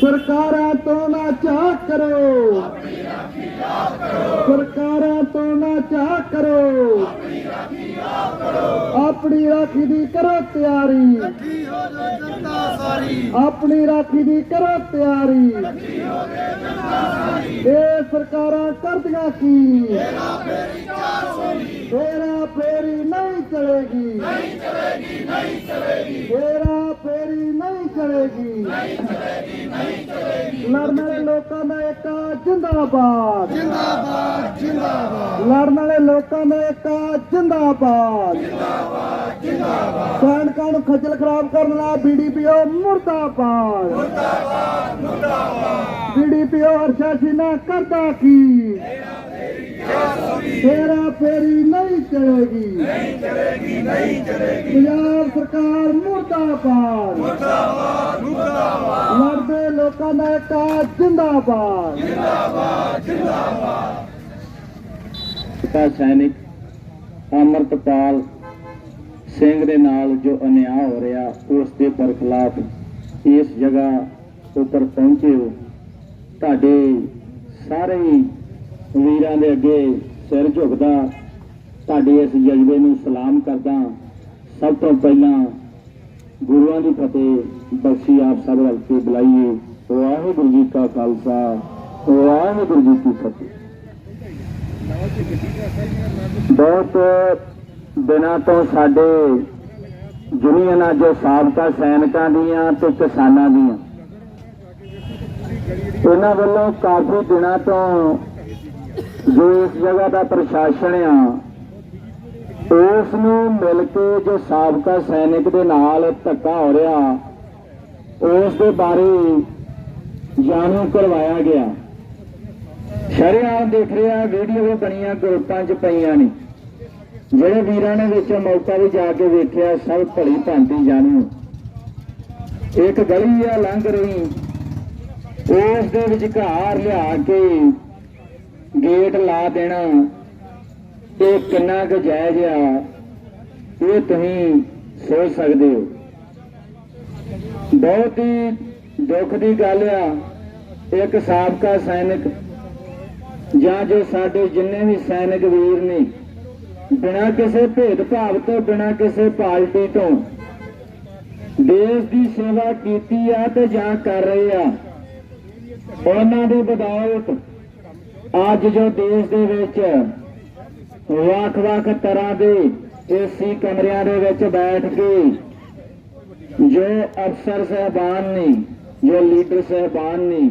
ਸਰਕਾਰਾਂ ਤੋਂ ਨਾ ਚਾਹ ਕਰੋ। ਸਰਕਾਰਾਂ ਤੋਂ ਨਾ ਚਾਹ ਕਰੋ। ਆਪਣੀ ਰਾਖੀ ਦੀ ਕਰੋ ਤਿਆਰੀ। ਆਪਣੀ ਰਾਖੀ ਦੀ ਕਰੋ ਤਿਆਰੀ। ਇਹ ਸਰਕਾਰਾਂ ਕਰਦੀਆਂ ਕੀ? ਤੇਰਾ ਫੇਰੀ ਨਹੀਂ ਚਲੇਗੀ। ਨਹੀਂ ਚਲੇਗੀ ਨਹੀਂ ਚਲੇਗੀ ਤੇਰਾ ਫੇਰੀ ਨਹੀਂ ਚਲੇਗੀ ਨਹੀਂ ਚਲੇਗੀ ਨਹੀਂ ਚਲੇਗੀ ਲੜਨ ਵਾਲੇ ਲੋਕਾਂ ਦਾ ਇੱਕ ਜਿੰਦਾਬਾਦ। ਜਿੰਦਾਬਾਦ ਜਿੰਦਾਬਾਦ ਲੜਨ ਵਾਲੇ ਲੋਕਾਂ ਦਾ ਇੱਕ ਜਿੰਦਾਬਾਦ। ਜਿੰਦਾਬਾਦ ਜਿੰਦਾਬਾਦ ਸੈਨਿਕਾਂ ਨੂੰ ਖੱਜਲ ਖਰਾਬ ਕਰਨ ਵਾਲਾ ਬੀਡੀਪੀਓ ਮੁਰਦਾਬਾਦ। ਮੁਰਦਾਬਾਦ ਮੁਰਦਾਬਾਦ ਬੀਡੀਪੀਓ ਹਰਸ਼ਾ ਸਿੰਘਾ ਕਰਦਾ ਕੀ? ਤੇਰਾ ਫੇਰੀ ਨਹੀਂ ਚਲੇਗੀ। ਨਹੀਂ ਚਲੇਗੀ ਨਹੀਂ ਚਲੇਗੀ ਪੰਜਾਬ ਸਰਕਾਰ ਮੁਰਦਾਬਾਦ ਮੁਰਦਾਬਾਦ ਮੁਰਦਾਬਾਦ। ਲੜਦੇ ਲੋਕਾਂ ਦਾ ਇੱਕ ਜਿੰਦਾਬਾਦ। ਪਿਤਾ ਸੈਨਿਕ ਅਮਰਤਪਾਲ ਸਿੰਘ ਦੇ ਨਾਲ ਜੋ ਅਨਿਆਂ ਹੋ ਰਿਹਾ, ਉਸ ਦੇ ਬਰਖਲਾਫ ਇਸ ਜਗ੍ਹਾ ਉੱਪਰ ਪਹੁੰਚੇ ਹੋ। ਤੁਹਾਡੇ ਸਾਰੇ ਹੀ ਵੀਰਾਂ ਦੇ ਅੱਗੇ ਸਿਰ ਝੁਕਦਾ, ਤੁਹਾਡੇ ਇਸ ਜਜ਼ਬੇ ਨੂੰ ਸਲਾਮ ਕਰਦਾ, ਸਭ ਤੋਂ ਪਹਿਲਾਂ ਗੁਰੂਆਂ ਦੀ ਫਤਿਹ ਬਖਸ਼ੀ ਆਪ ਸਭ ਰਲ ਕੇ ਬੁਲਾਈਏ। ਵਾਹਿਗੁਰੂ ਜੀ ਕਾ ਖਾਲਸਾ, ਵਾਹਿਗੁਰੂ ਜੀ ਕੀ ਫਤਿਹ। ਬਹੁਤ ਦਿਨਾਂ ਤੋਂ ਸਾਡੇ ਯੂਨੀਅਨਾਂ ਜੋ ਸਾਬਕਾ ਸੈਨਿਕਾਂ ਦੀਆਂ ਤੇ ਕਿਸਾਨਾਂ ਦੀਆਂ ਉਹਨਾਂ ਵੱਲੋਂ ਕਾਫੀ ਦਿਨਾਂ ਤੋਂ ਜੋ ਇਸ ਜਗ੍ਹਾ ਦਾ ਪ੍ਰਸ਼ਾਸਨ ਆ, ਉਸ ਨੂੰ ਮਿਲ ਕੇ ਜੋ ਸਾਬਕਾ ਸੈਨਿਕ ਦੇ ਨਾਲ ਧੱਕਾ ਹੋ ਰਿਹਾ, ਉਸ ਦੇ ਬਾਰੇ ਜਾਣੂ ਕਰਵਾਇਆ ਗਿਆ। ਸ਼ਰਿਆਮ ਦੇਖ ਰਿਹਾ, ਵੀਡੀਓ ਵੀ ਬਣੀਆਂ ਗਰੁੱਪਾਂ 'ਚ ਪਈਆਂ ਨੇ। ਜਿਹੜੇ ਵੀਰਾਂ ਨੇ ਵਿੱਚ ਮੌਕਾ ਵੀ ਜਾ ਕੇ ਵੇਖਿਆ, ਸਭ ਭਲੀ ਭਾਂਤੀ ਜਾਣੂ। ਇੱਕ ਗਲੀ ਆ ਲੰਘ ਰਹੀ। ਉਸ ਦੇ ਵਿਚਕਾਰ ਲਿਆ ਕੇ ਗੇਟ ਲਾ ਦੇਣਾ। ਇਹ ਕਿੰਨਾ ਕੁ ਜਾਇਜ਼ ਆ, ਇਹ ਤੁਸੀਂ ਸੋਚ ਸਕਦੇ ਹੋ। ਬਹੁਤ ਹੀ ਦੁੱਖ ਦੀ ਗੱਲ ਆ, ਇੱਕ ਸਾਬਕਾ ਸੈਨਿਕ ਜਾਂ ਜੋ ਸਾਡੇ ਜਿੰਨੇ ਵੀ ਸੈਨਿਕ ਵੀਰ ਨੇ, ਬਿਨਾਂ ਕਿਸੇ ਭੇਦਭਾਵ ਤੋਂ, ਬਿਨਾਂ ਕਿਸੇ ਪਾਰਟੀ ਤੋਂ, ਦੇਸ਼ ਦੀ ਸੇਵਾ ਕੀਤੀ ਆ ਤੇ ਜਾਂ ਕਰ ਰਹੇ ਆ, ਉਹਨਾਂ ਦੀ ਬਦੌਲਤ ਅੱਜ ਜੋ ਦੇਸ਼ ਦੇ ਵਿੱਚ ਵੱਖ-ਵੱਖ ਤਰ੍ਹਾਂ ਦੇ ਏਸੀ ਕਮਰਿਆਂ ਦੇ ਵਿੱਚ ਬੈਠ ਕੇ ਜੋ ਅਫਸਰ ਸਹਿਬਾਨ ਨੇ ਜੋ ਲੀਡਰ ਸਹਿਬਾਨ ਨੇ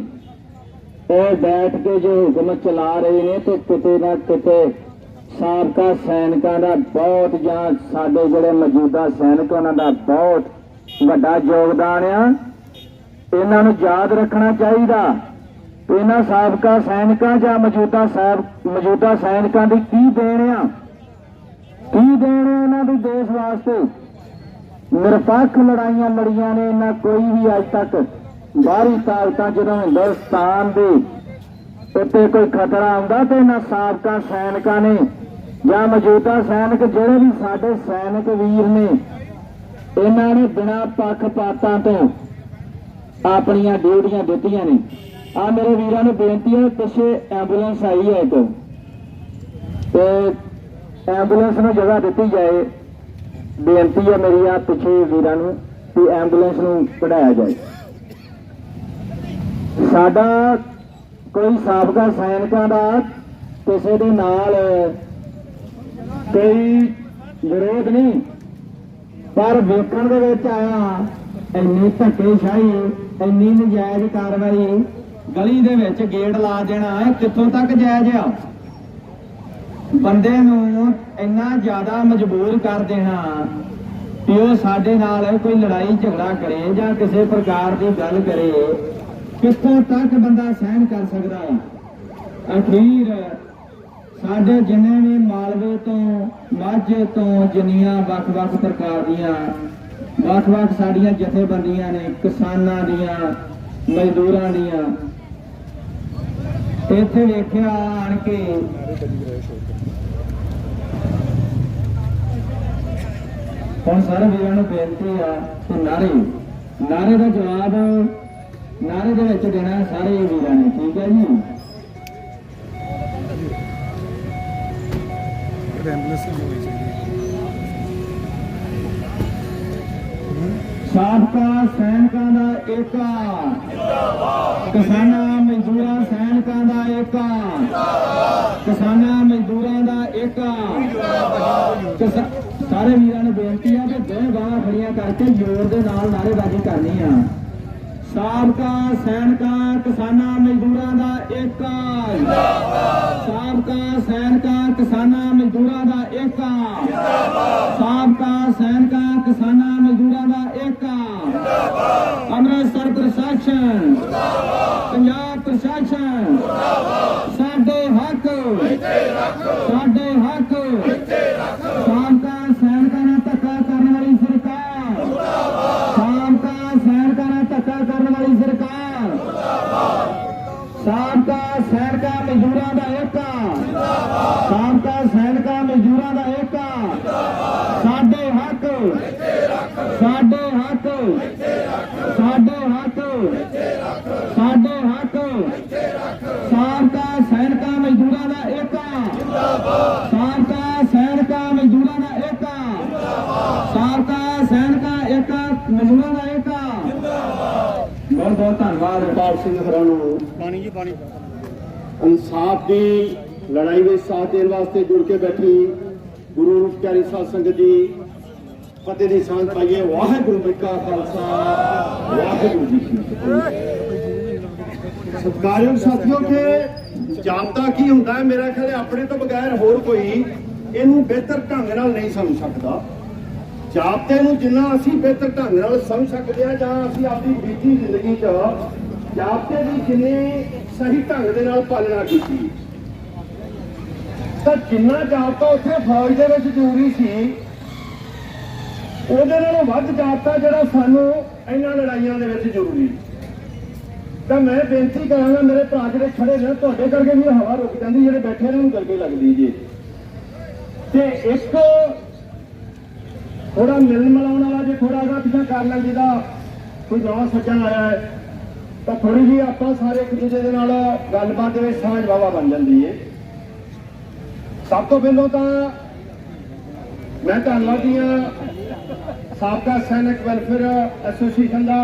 ਉਹ ਬੈਠ ਕੇ ਜੋ ਹੁਕਮ ਚਲਾ ਰਹੇ ਨੇ ਤੇ ਕਿਤੇ ਨਾ ਕਿਤੇ ਸਾਬਕਾ ਸੈਨਿਕਾਂ ਦਾ ਬਹੁਤ ਜਾਂ ਸਾਡੇ ਜਿਹੜੇ ਮੌਜੂਦਾ ਸੈਨਿਕ ਉਹਨਾਂ ਦਾ ਬਹੁਤ ਵੱਡਾ ਯੋਗਦਾਨ ਆ ਇਹਨਾਂ ਨੂੰ ਯਾਦ ਰੱਖਣਾ ਚਾਹੀਦਾ ਇਹਨਾਂ ਸਾਬਕਾ ਸੈਨਿਕਾਂ ਜਾਂ ਮੌਜੂਦਾ ਸਾਹਿਬ ਮੌਜੂਦਾ ਸੈਨਿਕਾਂ ਦੀ ਕੀ ਦੇਣ ਆ ਕੀ ਦੇਣ ਆ ਇਹਨਾਂ ਦੀ ਦੇਸ਼ ਵਾਸਤੇ ਨਿਰਪੱਖ ਲੜਾਈਆਂ ਲੜੀਆਂ ਨੇ ਇਹਨਾਂ ਕੋਈ ਵੀ ਅੱਜ ਤੱਕ ਬਾਹਰੀ ਤਾਕਤਾਂ ਜਦੋਂ ਹਿੰਦੁਸਤਾਨ ਦੇ ਉੱਤੇ ਕੋਈ ਖਤਰਾ ਆਉਂਦਾ ਤੇ ਇਹਨਾਂ ਸਾਬਕਾ ਸੈਨਿਕਾਂ ਨੇ ਜਾਂ ਮੌਜੂਦਾ ਸੈਨਿਕ ਜਿਹੜੇ ਵੀ ਸਾਡੇ ਸੈਨਿਕ ਵੀਰ ਨੇ, ਇਹਨਾਂ ਨੇ ਬਿਨਾਂ ਪੱਖਪਾਤਾਂ ਤੋਂ ਆਪਣੀਆਂ ਡਿਊਟੀਆਂ ਦਿੱਤੀਆਂ ਨੇ। ਆ ਮੇਰੇ ਵੀਰਾਂ ਨੂੰ ਬੇਨਤੀ ਹੈ, ਪਿੱਛੇ ਐਂਬੂਲੈਂਸ ਆਈ ਹੈ ਇੱਕ। ਤੇ ਐਂਬੂਲੈਂਸ ਨੂੰ ਜਗ੍ਹਾ ਦਿੱਤੀ ਜਾਏ। ਬੇਨਤੀ ਹੈ ਮੇਰੀ ਆ ਪਿੱਛੇ ਵੀਰਾਂ ਨੂੰ ਕਿ ਐਂਬੂਲੈਂਸ ਨੂੰ ਕਢਾਇਆ ਜਾਏ। ਸਾਡਾ ਕੋਈ ਸਾਬਕਾ ਸੈਨਿਕਾਂ ਦਾ ਕਿਸੇ ਦੇ ਨਾਲ ਕੋਈ ਵਿਰੋਧ ਨਹੀਂ। ਪਰ ਵੇਖਣ ਦੇ ਵਿੱਚ ਆਇਆ, ਇੰਨੀ ਧੱਕੇਸ਼ਾਹੀ, ਇੰਨੀ ਨਜਾਇਜ਼ ਕਾਰਵਾਈ, ਗਲੀ ਦੇ ਵਿੱਚ ਗੇਟ ਲਾ ਦੇਣਾ, ਇਹ ਕਿੱਥੋਂ ਤੱਕ ਜਾਇਜ਼ ਆ? ਬੰਦੇ ਨੂੰ ਇੰਨਾ ਜ਼ਿਆਦਾ ਮਜਬੂਰ ਕਰ ਦੇਣਾ ਕਿ ਉਹ ਸਾਡੇ ਨਾਲ ਕੋਈ ਲੜਾਈ ਝਗੜਾ ਕਰੇ ਜਾਂ ਕਿਸੇ ਪ੍ਰਕਾਰ ਦੀ ਗੱਲ ਕਰੇ। ਕਿੱਥੋਂ ਤੱਕ ਬੰਦਾ ਸਹਿਣ ਕਰ ਸਕਦਾ ਹੈ? ਅਖੀਰ, ਸਾਡੇ ਜਿੰਨੇ ਵੀ ਮਾਲਵੇ ਤੋਂ, ਮਾਝੇ ਤੋਂ ਜਿੰਨੀਆਂ ਵੱਖ-ਵੱਖ ਪ੍ਰਕਾਰ ਦੀਆਂ, ਵੱਖ-ਵੱਖ ਸਾਡੀਆਂ ਜਥੇਬੰਦੀਆਂ ਨੇ, ਕਿਸਾਨਾਂ ਦੀਆਂ, ਮਜ਼ਦੂਰਾਂ ਦੀਆਂ, ਇੱਥੇ ਵੇਖਿਆ ਆਣ ਕੇ ਹੁਣ ਸਾਰੇ ਵੀਰਾਂ ਨੂੰ ਬੇਨਤੀ ਆ ਕਿ ਨਾਰੇ ਨਾਰੇ ਦਾ ਜਵਾਬ ਨਾਰੇ ਦੇ ਵਿੱਚ ਦੇਣਾ ਸਾਰੇ ਵੀਰਾਂ ਨੇ ਠੀਕ ਹੈ ਜੀ? ਸਾਬਕਾ ਸੈਨਿਕਾਂ ਦਾ ਏਕਾ। ਕਿਸਾਨਾਂ ਮਜ਼ਦੂਰਾਂ ਸੈਨਿਕਾਂ ਦਾ ਏਕਾ। ਕਿਸਾਨਾਂ ਮਜ਼ਦੂਰਾਂ ਦਾ ਏਕਾ। ਸਾਰੇ ਵੀਰਾਂ ਨੂੰ ਬੇਨਤੀ ਆ ਕਿ ਦੋ ਬਾਹਾਂ ਖੜੀਆਂ ਕਰਕੇ ਜ਼ੋਰ ਦੇ ਨਾਲ ਨਾਅਰੇਬਾਜ਼ੀ ਕਰਨੀ ਆ। ਸਾਬਕਾ ਸੈਨਿਕਾਂ, ਕਿਸਾਨਾਂ ਮਜ਼ਦੂਰਾਂ ਦਾ ਏਕਾ ਸਾਬਕਾ ਸੈਨਿਕਾਂ, ਕਿਸਾਨਾਂ ਮਜ਼ਦੂਰਾਂ ਦਾ ਏਕਾ ਸਾਬਕਾ ਸੈਨਿਕਾਂ, ਕਿਸਾਨਾਂ ਮਜ਼ਦੂਰਾਂ ਦਾ ਏਕਾ ਅੰਮ੍ਰਿਤਸਰ ਪ੍ਰਸ਼ਾਸਨ, ਪੰਜਾਬ ਪ੍ਰਸ਼ਾਸਨ ਸਾਡੇ ਹੱਕ ਸਾਡੇ ਹੱਕ ਸਾਬਕਾ ਸੈਨਿਕਾਂ ਨਾਲ ਧੱਕਾ ਕਰਨ ਵਾਲੀ ਸਰਕਾਰ ਸਾਬਕਾ ਸੈਨਿਕਾਂ ਨਾਲ ਧੱਕਾ ਕਰਨ ਵਾਲੀ ਸਰਕਾਰ ਸਾਬਕਾ ਸੈਨਿਕਾਂ ਮਜ਼ਦੂਰਾਂ ਦਾ ਏਕਾ ਸਾਬਕਾ ਸੈਨਿਕਾਂ ਮਜ਼ਦੂਰਾਂ ਦਾ ਏਕਾ ਸਾਡੇ ਹੱਕ। ਸਾਡੇ ਹੱਕ। ਸਾਡੇ ਹੱਕ। ਸਾਡੇ ਹੱਕ। ਸਾਬਕਾ ਸੈਨਿਕਾਂ ਮਜ਼ਦੂਰਾਂ ਦਾ ਏਕਾ ਸਾਬਕਾ ਸੈਨਿਕਾਂ ਮਜ਼ਦੂਰਾਂ ਦਾ ਏਕਾ ਸਾਬਕਾ ਸੈਨਿਕਾਂ ਏਕਾ ਮਜ਼ਦੂਰਾਂ ਦਾ ਬਹੁਤ ਬਹੁਤ ਧੰਨਵਾਦ ਪਾਲ ਸਿੰਘ ਹਰਾਂ ਨੂੰ। ਪਾਣੀ ਜੀ ਪਾਣੀ। ਇਨਸਾਫ ਦੀ ਲੜਾਈ ਵਿੱਚ ਸਾਥ ਦੇਣ ਵਾਸਤੇ ਜੁੜ ਕੇ ਬੈਠੀ ਗੁਰੂ ਰੂਪ ਪਿਆਰੀ ਸਾਧ ਸੰਗਤ ਜੀ ਫਤਿਹ ਦੀ ਸਾਂਝ ਪਾਈਏ। ਵਾਹਿਗੁਰੂ ਜੀ ਕਾ ਖਾਲਸਾ ਵਾਹਿਗੁਰੂ ਜੀ ਕੀ ਫਤਿਹ। ਸਤਿਕਾਰਯੋਗ ਸਾਥੀਓ ਕਿ ਜਾਣਤਾ ਕੀ ਹੁੰਦਾ ਹੈ ਮੇਰਾ ਖਿਆਲ ਆਪਣੇ ਤੋਂ ਬਗੈਰ ਹੋਰ ਕੋਈ ਇਹਨੂੰ ਬਿਹਤਰ ਢੰਗ ਨਾਲ ਨਹੀਂ ਸਮਝ ਸਕਦਾ। ਜਾਬਤੇ ਨੂੰ ਜਿੰਨਾ ਅਸੀਂ ਬਿਹਤਰ ਢੰਗ ਨਾਲ ਸਮਝ ਸਕਦੇ ਹਾਂ ਜਾਂ ਅਸੀਂ ਆਪਣੀ ਬੀਤੀ ਜ਼ਿੰਦਗੀ 'ਚ ਜਾਬਤੇ ਦੀ ਜਿੰਨੀ ਸਹੀ ਢੰਗ ਦੇ ਨਾਲ ਪਾਲਣਾ ਕੀਤੀ। ਤਾਂ ਜਿੰਨਾ ਜਾਪਤਾ ਉੱਥੇ ਫੌਜ ਦੇ ਵਿੱਚ ਜ਼ਰੂਰੀ ਸੀ, ਉਹਦੇ ਨਾਲੋਂ ਵੱਧ ਜਾਪਤਾ ਜਿਹੜਾ ਸਾਨੂੰ ਇਹਨਾਂ ਲੜਾਈਆਂ ਦੇ ਵਿੱਚ ਜ਼ਰੂਰੀ। ਤਾਂ ਮੈਂ ਬੇਨਤੀ ਕਰਾਂਗਾ ਮੇਰੇ ਭਰਾ ਜਿਹੜੇ ਖੜੇ ਨੇ, ਤੁਹਾਡੇ ਕਰਕੇ ਵੀ ਹਵਾ ਰੁਕ ਜਾਂਦੀ, ਜਿਹੜੇ ਬੈਠੇ ਨੇ, ਉਹਨੂੰ ਕਰਕੇ ਲੱਗਦੀ ਜੀ। ਤੇ ਇੱਕ ਥੋੜਾ ਮਿਲ ਮਿਲਾਉਣ ਵਾਲਾ ਜੇ ਥੋੜਾ ਜਿਹਾ ਪਿੱਛਾ ਕਰ ਲੈ ਜਿਹਦਾ ਕੋਈ ਨਵਾਂ ਸੱਜਣ ਆਇਆ ਹੈ, ਤਾਂ ਥੋੜੀ ਜਿਹੀ ਆਪਾਂ ਸਾਰੇ ਇੱਕ ਦੂਜੇ ਦੇ ਨਾਲ ਗੱਲਬਾਤ ਦੇ ਵਿੱਚ ਸਾਂਝ ਵਾਵਾ ਬਣ ਜਾਂਦੀ ਏ। ਸਭ ਤੋਂ ਪਹਿਲਾਂ ਤਾਂ ਮੈਂ ਧੰਨਵਾਦੀ ਹਾਂ ਸਾਬਕਾ ਸੈਨਿਕ ਵੈਲਫੇਅਰ ਐਸੋਸੀਏਸ਼ਨ ਦਾ,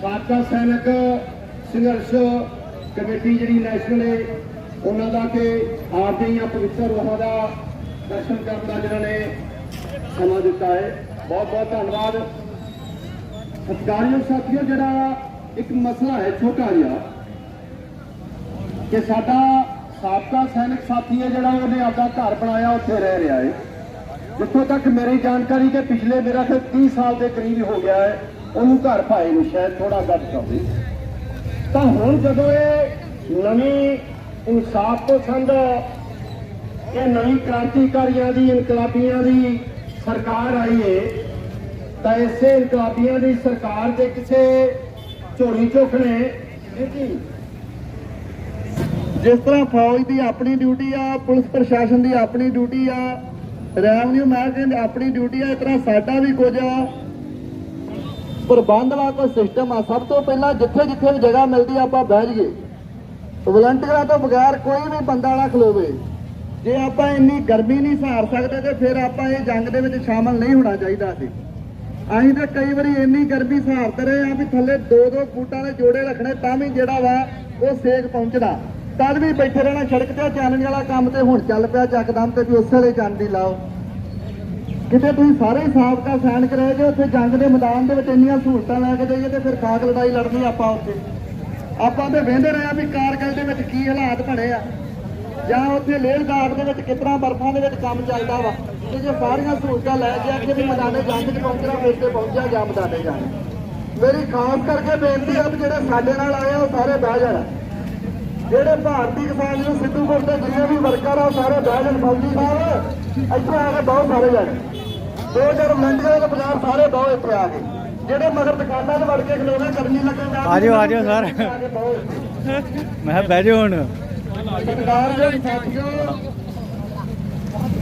ਸਾਬਕਾ ਸੈਨਿਕ ਸੰਘਰਸ਼ ਕਮੇਟੀ ਜਿਹੜੀ ਨੈਸ਼ਨਲ ਏ, ਉਹਨਾਂ ਦਾ ਕਿ ਆਪ ਦੀਆਂ ਪਵਿੱਤਰ ਰੂਹਾਂ ਦਾ ਦਰਸ਼ਨ ਕਰਨ ਦਾ ਜਿਹਨਾਂ ਨੇ ਸਮਾਂ ਦਿੱਤਾ ਹੈ। ਬਹੁਤ ਬਹੁਤ ਧੰਨਵਾਦ। ਸਤਿਕਾਰਯੋਗ ਸਾਥੀਓ, ਜਿਹੜਾ ਇੱਕ ਮਸਲਾ ਹੈ ਛੋਟਾ ਜਿਹਾ, ਕਿ ਸਾਡਾ ਸਾਬਕਾ ਸੈਨਿਕ ਸਾਥੀ ਹੈ ਜਿਹੜਾ ਉਹਨੇ ਆਪਦਾ ਘਰ ਬਣਾਇਆ, ਉੱਥੇ ਰਹਿ ਰਿਹਾ ਹੈ। ਜਿੱਥੋਂ ਤੱਕ ਮੇਰੀ ਜਾਣਕਾਰੀ ਕਿ ਪਿਛਲੇ ਮੇਰਾ ਖਿਆਲ 30 ਸਾਲ ਦੇ ਕਰੀਬ ਹੋ ਗਿਆ ਹੈ, ਉਹਨੂੰ ਘਰ ਪਾਏ ਨੂੰ ਸ਼ਾਇਦ ਥੋੜਾ ਘੱਟ ਹੋਵੇ ਤਾਂ ਹੁਣ ਜਦੋਂ ਇਹ ਨਵੀਂ ਇਨਸਾਫ ਪਸੰਦ ਇਹ ਨਵੀਂ ਕ੍ਰਾਂਤੀਕਾਰੀਆਂ ਦੀ, ਇਨਕਲਾਬੀਆਂ ਦੀ ਸਰਕਾਰ ਆਈ ਏ ਤਾਂ ਇਸੇ ਇਨਕਲਾਬੀਆਂ ਦੀ ਸਰਕਾਰ ਦੇ ਕਿਸੇ ਝੋਲੀ ਝੋਖਣੇ ਨਹੀਂ ਜਿਸ ਤਰ੍ਹਾਂ ਫੌਜ ਦੀ ਆਪਣੀ ਡਿਊਟੀ ਆ, ਪੁਲਿਸ ਪ੍ਰਸ਼ਾਸਨ ਦੀ ਆਪਣੀ ਡਿਊਟੀ ਆ, ਰੈਵਨਿਊ ਮਹਿਕਮੇ ਦੀ ਆਪਣੀ ਡਿਊਟੀ ਆ, ਇਸ ਤਰ੍ਹਾਂ ਸਾਡਾ ਵੀ ਕੁਝ ਆ। ਪ੍ਰਬੰਧ ਦਾ ਕੋਈ ਸਿਸਟਮ ਆ, ਸਭ ਤੋਂ ਪਹਿਲਾਂ ਜਿੱਥੇ ਜਿੱਥੇ ਵੀ ਜਗ੍ਹਾ ਮਿਲਦੀ ਆਪਾਂ ਬਹਿ ਜਾਈਏ। ਵਲੰਟੀਅਰਾਂ ਤੋਂ ਬਗੈਰ ਕੋਈ ਵੀ ਬੰਦਾ ਨਾ ਖਲੋਵੇ। ਜੇ ਆਪਾਂ ਇੰਨੀ ਗਰਮੀ ਨਹੀਂ ਸਹਾਰ ਸਕਦੇ ਤੇ ਫਿਰ ਆਪਾਂ ਇਹ ਜੰਗ ਦੇ ਵਿੱਚ ਸ਼ਾਮਲ ਨਹੀਂ ਹੋਣਾ ਚਾਹੀਦਾ ਸੀ। ਅਸੀਂ ਤਾਂ ਕਈ ਵਾਰੀ ਇੰਨੀ ਗਰਮੀ ਸਹਾਰਦੇ ਰਹੇ ਆ ਵੀ ਥੱਲੇ ਦੋ ਦੋ ਫੁੱਟਾਂ ਦੇ ਜੋੜੇ ਰੱਖਣੇ ਤਾਂ ਵੀ ਜਿਹੜਾ ਵਾ ਉਹ ਸੇਕ ਪਹੁੰਚਦਾ। ਤਦ ਵੀ ਬੈਠੇ ਰਹਿਣਾ ਸੜਕ ਤੇ, ਚਾਨਣ ਵਾਲਾ ਕੰਮ ਤੇ ਹੁਣ ਚੱਲ ਪਿਆ ਚੱਕਦਮ ਤੇ ਵੀ ਉਸੇ ਵੇਲੇ ਚਾਨਦੀ ਲਾਓ। ਕਿਤੇ ਤੁਸੀਂ ਸਾਰੇ ਸਾਬਕਾ ਸੈਨਿਕ ਰਹੇ ਜੇ ਉੱਥੇ ਜੰਗ ਦੇ ਮੈਦਾਨ ਦੇ ਵਿੱਚ ਇੰਨੀਆਂ ਸਹੂਲਤਾਂ ਲੈ ਕੇ ਜਾਈਏ ਤੇ ਫਿਰ ਕਾਕ ਲੜਾਈ ਲੜਨੀ ਆਪਾਂ ਉੱਥੇ। ਆਪਾਂ ਤੇ ਵੇਂਦੇ ਰਹੇ ਆ ਵੀ ਕਾਰਗਲ ਦੇ ਵਿੱਚ ਕੀ ਹਾਲਾਤ ਬਣੇ ਆ। ਜਾਂ ਉੱਥੇ ਲੇਹ ਲਦਾਖ ਦੇ ਵਿੱਚ ਕਿਤਨਾ ਬਰਫਾਂ ਦੇ ਵਿੱਚ ਕੰਮ ਚੱਲਦਾ ਵਾ? ਤੇ ਜੇ ਸਾਰੀਆਂ ਸਹੂਲਤਾਂ ਲੈ ਕੇ ਕਿ ਵੀ ਮੈਦਾਨੇ ਜੰਗ 'ਚ ਪਹੁੰਚਣਾ ਫਿਰ ਤੇ ਪਹੁੰਚਿਆ ਜਾਂ ਮੈਦਾਨੇ ਜਾਣਾ। ਮੇਰੀ ਖਾਸ ਕਰਕੇ ਬੇਨਤੀ ਆ ਜਿਹੜੇ ਸਾਡੇ ਨਾਲ ਆਏ ਆ ਉਹ ਸਾਰੇ ਬਹਿ ਜਾਣ। ਜਿਹੜੇ ਭਾਰਤੀ ਕਿਸਾਨ ਨੂੰ ਸਿੱਧੂਪੁਰ ਦੇ ਜਿੰਨੇ ਵੀ ਵਰਕਰ ਆ ਸਾਰੇ ਬਹਿ ਜਾਣ। ਫੌਜੀ ਸਾਹਿਬ ਇੱਥੇ ਆ ਕੇ ਬਹੁਤ ਸਾਰੇ ਜਾਣੇ। ਦੋ ਚਾਰ ਮੰਡੀਆਂ ਦੇ ਬਾਜ਼ਾਰ ਸਾਰੇ ਬਹੁਤ ਇੱਥੇ ਆ ਗਏ। ਜਿਹੜੇ ਮਗਰ ਦੁਕਾਨਾਂ 'ਚ ਵੜ ਕੇ ਖਲੋਣਾ ਕਰਨੀ ਲੱਗਣ ਆ ਜਾਓ, ਆ ਜਾਓ ਸਰ। ਮੈਂ ਬਹਿ ਜਾਓ ਹੁਣ। ਸਰਕਾਰ ਦੇ ਸਾਥੀਓ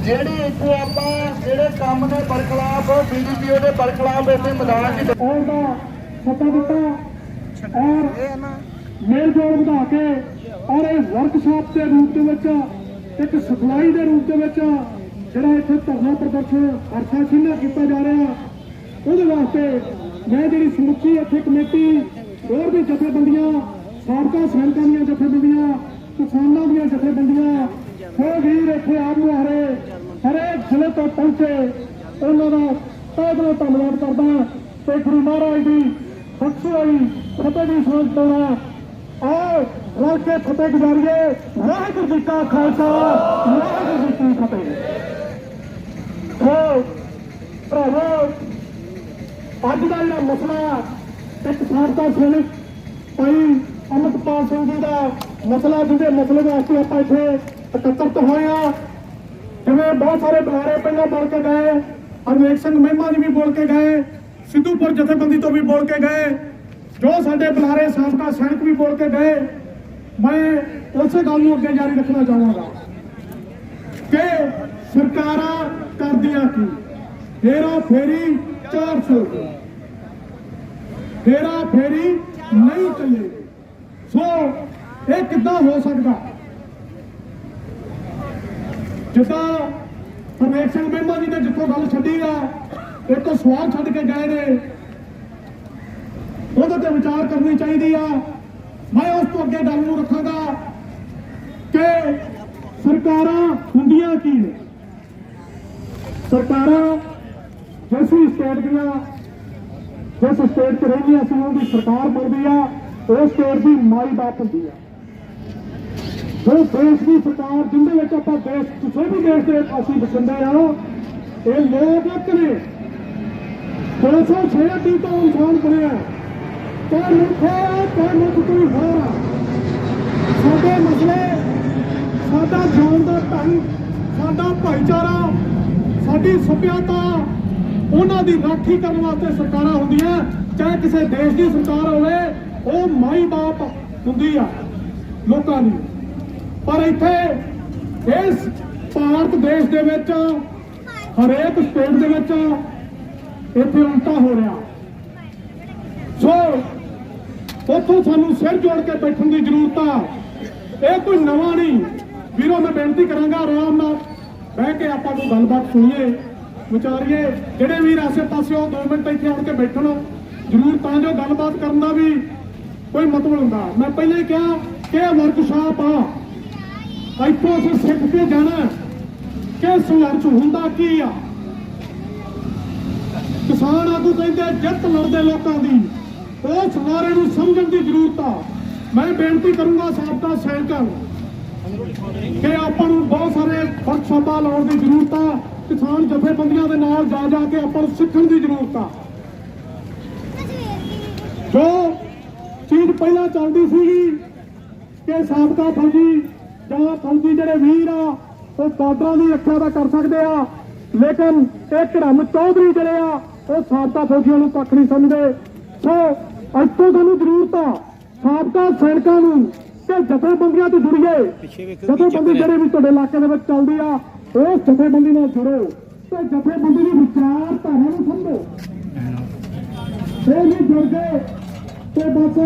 ਜਿਹੜੀ ਇੱਥੇ ਆਪਾਂ ਜਿਹੜੇ ਕੰਮ ਦੇ ਬਰਖਲਾਫ ਬੀਜੀਪੀਓ ਦੇ ਬਰਖਲਾਫ ਇੱਥੇ ਮੈਦਾਨ 'ਚ ਉਹਦਾ ਸੱਦਾ ਦਿੱਤਾ ਔਰ ਮੇਲ ਜੋਲ ਵਧਾ ਕੇ ਔਰ ਇਹ ਵਰਕਸ਼ਾਪ ਦੇ ਰੂਪ ਦੇ ਵਿੱਚ, ਇੱਕ ਸਿਖਲਾਈ ਦੇ ਰੂਪ ਦੇ ਵਿੱਚ ਜਿਹੜਾ ਇੱਥੇ ਧਰਨਾ ਪ੍ਰਦਰਸ਼ਨ ਹਰਸਾ ਸਿੰਘਾ ਕੀਤਾ ਜਾ ਰਿਹਾ, ਉਹਦੇ ਵਾਸਤੇ ਮੈਂ ਜਿਹੜੀ ਸਮੁੱਚੀ ਇੱਥੇ ਕਮੇਟੀ, ਹੋਰ ਵੀ ਜਥੇਬੰਦੀਆਂ, ਸਾਬਕਾ ਸੈਨਿਕਾਂ ਦੀਆਂ ਜਥੇਬੰਦੀਆਂ ਕਿਸਾਨਾਂ ਦੀਆਂ ਜਥੇਬੰਦੀਆਂ ਹੋ ਵੀਰ ਇੱਥੇ ਆਪ ਮੁਹਾਰੇ ਹਰੇਕ ਜ਼ਿਲ੍ਹੇ ਤੋਂ ਪਹੁੰਚੇ, ਉਹਨਾਂ ਦਾ ਤਹਿ ਧੰਨਵਾਦ ਕਰਦਾ ਤੇ ਗੁਰੂ ਮਹਾਰਾਜ ਦੀ ਬਖਸ਼ੀ ਹੋਈ ਫਤਿਹ ਦੀ ਸਾਂਝ ਪਾਉਣਾ ਆਓ, ਰਲ ਕੇ ਫਤਿਹ ਗੁਜ਼ਾਰੀਏ। ਵਾਹਿਗੁਰੂ ਜੀ ਕਾ ਖਾਲਸਾ, ਵਾਹਿਗੁਰੂ ਜੀ ਕੀ ਫਤਿਹ। ਹੋ ਭਰਾਵੋ, ਅੱਜ ਦਾ ਜਿਹੜਾ ਮਸਲਾ, ਇੱਕ ਸਾਰਤਾ ਸੈਨਿਕ, ਭਾਈ ਅਮਰਪਾਲ ਸਿੰਘ ਜੀ ਦਾ ਮਸਲਾ ਜਿਹਦੇ ਮਸਲੇ ਵਾਸਤੇ ਆਪਾਂ ਇੱਥੇ ਇਕੱਤਰਤ ਹੋਏ ਆ ਜਿਵੇਂ ਬਹੁਤ ਸਾਰੇ ਬੁਲਾਰੇ ਪਹਿਲਾਂ ਬੋਲ ਕੇ ਗਏ ਹਰਨੇਕ ਸਿੰਘ ਮਹਿਮਾ ਜੀ ਵੀ ਬੋਲ ਕੇ ਗਏ ਸਿੱਧੂਪੁਰ ਜਥੇਬੰਦੀ ਤੋਂ ਵੀ ਬੋਲ ਕੇ ਗਏ ਜੋ ਸਾਡੇ ਬੁਲਾਰੇ ਸਾਬਕਾ ਸੈਨਿਕ ਵੀ ਬੋਲ ਕੇ ਗਏ ਮੈਂ ਉਸੇ ਗੱਲ ਨੂੰ ਅੱਗੇ ਜਾਰੀ ਰੱਖਣਾ ਚਾਹਾਂਗਾ ਕਿ ਸਰਕਾਰਾਂ ਕਰਦੀਆਂ ਕੀ ਫੇਰਾ ਫੇਰੀ 400 ਫੇਰਾ ਫੇਰੀ ਨਹੀਂ ਚੱਲੇਗੀ ਸੋ ਇਹ ਕਿੱਦਾਂ ਹੋ ਸਕਦਾ? ਜਿੱਦਾਂ ਪ੍ਰਵੇਸ਼ ਸਿੰਘ ਮਹਿਮਾ ਜੀ ਨੇ ਜਿੱਥੋਂ ਗੱਲ ਛੱਡੀ ਆ ਇੱਕ ਸਵਾਲ ਛੱਡ ਕੇ ਗਏ ਨੇ। ਉਹਦੇ ਤੇ ਵਿਚਾਰ ਕਰਨੀ ਚਾਹੀਦੀ ਆ। ਮੈਂ ਉਸ ਤੋਂ ਅੱਗੇ ਗੱਲ ਨੂੰ ਰੱਖਾਂਗਾ ਕਿ ਸਰਕਾਰਾਂ ਹੁੰਦੀਆਂ ਕੀ ਨੇ? ਸਰਕਾਰਾਂ ਜਿਸ ਸਟੇਟ ਦੀਆਂ, ਜਿਸ ਸਟੇਟ 'ਚ ਰਹਿੰਦੀਆਂ ਸੀ, ਉਹਦੀ ਸਰਕਾਰ ਬਣਦੀ ਆ, ਉਸ ਸਟੇਟ ਦੀ ਮਾਈ ਬਾਪ ਹੁੰਦੀ ਆ। ਸੋ ਦੇਸ਼ ਦੀ ਸਰਕਾਰ ਜਿੰਦੇ ਵਿੱਚ ਆਪਾਂ ਦੇਸ਼ ਕਿਸੇ ਵੀ ਦੇਸ਼ ਦੇ ਅਸੀਂ ਵਸਿੰਦੇ ਆ ਇਹ ਲੋਕ ਇੱਕ ਨੇ। 206 ਦੀ ਤੋਂ ਇਨਸਾਨ ਬਣਿਆ। ਤੇ ਮੁੱਖੇ ਤੇ ਮੁੱਖ ਕੋਈ ਹੋਰ ਸਾਡੇ ਮਸਲੇ, ਸਾਡਾ ਜੀਵਨ ਦਾ ਢੰਗ, ਸਾਡਾ ਭਾਈਚਾਰਾ, ਸਾਡੀ ਸੱਭਿਅਤਾ, ਉਹਨਾਂ ਦੀ ਰਾਖੀ ਕਰਨ ਵਾਸਤੇ ਸਰਕਾਰਾਂ ਹੁੰਦੀਆਂ। ਚਾਹੇ ਕਿਸੇ ਦੇਸ਼ ਦੀ ਸਰਕਾਰ ਹੋਵੇ, ਉਹ ਮਾਈ ਬਾਪ ਹੁੰਦੀ ਆ, ਲੋਕਾਂ ਦੀ। ਪਰ ਇੱਥੇ ਇਸ ਭਾਰਤ ਦੇਸ਼ ਦੇ ਵਿੱਚ, ਹਰੇਕ ਸਟੇਟ ਦੇ ਵਿੱਚ ਇੱਥੇ ਉਲਟਾ ਹੋ ਰਿਹਾ। ਸੋ ਉੱਥੋਂ ਸਾਨੂੰ ਸਿਰ ਜੋੜ ਕੇ ਬੈਠਣ ਦੀ ਜ਼ਰੂਰਤ ਆ। ਇਹ ਕੋਈ ਨਵਾਂ ਨਹੀਂ। ਵੀਰੋ, ਮੈਂ ਬੇਨਤੀ ਕਰਾਂਗਾ ਆਰਾਮ ਨਾਲ ਬਹਿ ਕੇ ਆਪਾਂ ਨੂੰ ਗੱਲਬਾਤ ਸੁਣੀਏ, ਵਿਚਾਰੀਏ। ਜਿਹੜੇ ਵੀਰ ਆਸੇ ਪਾਸੇ ਉਹ 2 ਮਿੰਟ ਇੱਥੇ ਆਣ ਕੇ ਬੈਠਣ ਜ਼ਰੂਰ ਤਾਂ ਜੋ ਗੱਲਬਾਤ ਕਰਨ ਦਾ ਵੀ ਕੋਈ ਮਤਲਬ ਹੁੰਦਾ। ਮੈਂ ਪਹਿਲਾਂ ਹੀ ਕਿਹਾ ਕਿ ਇਹ ਵਰਕਸ਼ਾਪ ਆ। ਇੱਥੋਂ ਅਸੀਂ ਸਿੱਖ ਕੇ ਜਾਣਾ ਕਿ ਸੰਘਰਸ਼ ਹੁੰਦਾ ਕੀ ਆ? ਕਿਸਾਨ ਆਗੂ ਕਹਿੰਦੇ ਜਿੱਤ ਲੜਦੇ ਲੋਕਾਂ ਦੀ। ਉਸ ਨਾਰੇ ਨੂੰ ਸਮਝਣ ਦੀ ਜ਼ਰੂਰਤ ਆ। ਮੈਂ ਬੇਨਤੀ ਕਰੂੰਗਾ ਸਾਬਕਾ ਸੈਨਿਕਾਂ ਨੂੰ ਕਿ ਆਪਾਂ ਨੂੰ ਬਹੁਤ ਸਾਰੇ ਵਰਕਸ਼ਾਪਾਂ ਲਾਉਣ ਦੀ ਜ਼ਰੂਰਤ ਆ। ਕਿਸਾਨ ਜਥੇਬੰਦੀਆਂ ਦੇ ਨਾਲ ਜਾ ਜਾ ਕੇ ਆਪਾਂ ਨੂੰ ਸਿੱਖਣ ਦੀ ਜ਼ਰੂਰਤ ਆ। ਜੋ ਚੀਜ਼ ਪਹਿਲਾਂ ਚੱਲਦੀ ਸੀਗੀ ਕਿ ਸਾਬਕਾ ਫੌਜੀ ਜਾਂ ਫੌਜੀ ਜਿਹੜੇ ਵੀਰ ਆ ਉਹ ਬਾਰਡਰਾਂ ਦੀ ਰੱਖਿਆ ਤਾਂ ਕਰ ਸਕਦੇ ਆ ਲੇਕਿਨ ਇਹ ਧਰਮ ਚੌਧਰੀ ਜਿਹੜੇ ਆ ਉਹ ਸਾਬਕਾ ਫੌਜੀਆਂ ਨੂੰ ਕੱਖ ਨਹੀਂ ਸਮਝਦੇ। ਸੋ ਅੱਜ ਤੋਂ ਸਾਨੂੰ ਜ਼ਰੂਰਤ ਆ ਸਾਬਕਾ ਸੈਨਿਕਾਂ ਨੂੰ ਕਿ ਜਥੇਬੰਦੀਆਂ ਤੋਂ ਜੁੜੀਏ। ਜਥੇਬੰਦੀ ਜਿਹੜੇ ਵੀ ਤੁਹਾਡੇ ਇਲਾਕੇ ਦੇ ਵਿੱਚ ਚੱਲਦੀ ਆ ਉਸ ਜਥੇਬੰਦੀ ਨਾਲ ਜੁੜੋ ਤੇ ਜਥੇਬੰਦੀ ਦੀ ਵਿਚਾਰਧਾਰਾ ਨੂੰ ਸਮਝੋ। ਇਹ ਨਹੀਂ ਜੁੜ ਗਏ ਤੇ ਬਸ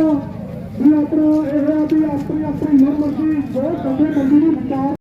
ਵੀ ਆਪਣਾ ਇਹ ਆ ਵੀ ਆਪਣੀ ਆਪਣੀ ਮਨਮਰਜ਼ੀ ਜੋ ਜਥੇਬੰਦੀ ਦੀ ਵਿਚਾਰ